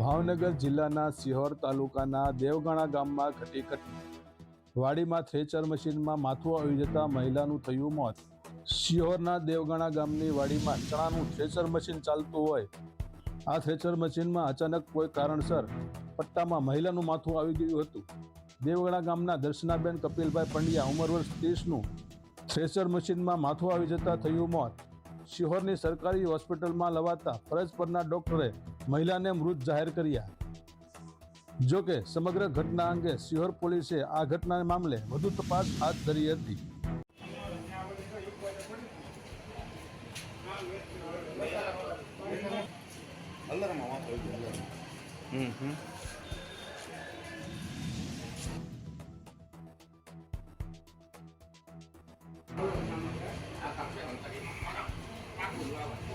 ભાવનગર જિલ્લાના સિહોર તાલુકાના દેવગણા ગામમાં ઘટી ઘટના. વાડીમાં થ્રેચર મશીનમાં માથું આવી જતા મહિલાનું થયું મોત. સિહોરના દેવગણા ગામની વાડીમાં ચણાનું થ્રેચર મશીન ચાલતું હોય. આ થ્રેચર મશીનમાં અચાનક કોઈ કારણસર પટ્ટામાં મહિલાનું માથું આવી ગયું હતું. દેવગણા ગામના દર્શનાબેન કપિલભાઈ પંડ્યા, ઉંમર વર્ષ ત્રીસનું થ્રેચર મશીનમાં માથું આવી જતા થયું મોત. શિહોરની સરકારી હોસ્પિટલમાં લવાતા ફરજ પરના ડોક્ટરે મહિલાને મૃત જાહેર કર્યા. જો કે સમગ્ર ઘટના અંગે શિહોર પોલીસે આ ઘટના મામલે વધુ તપાસ હાથ ધરી હતી. હમ હમ. Well.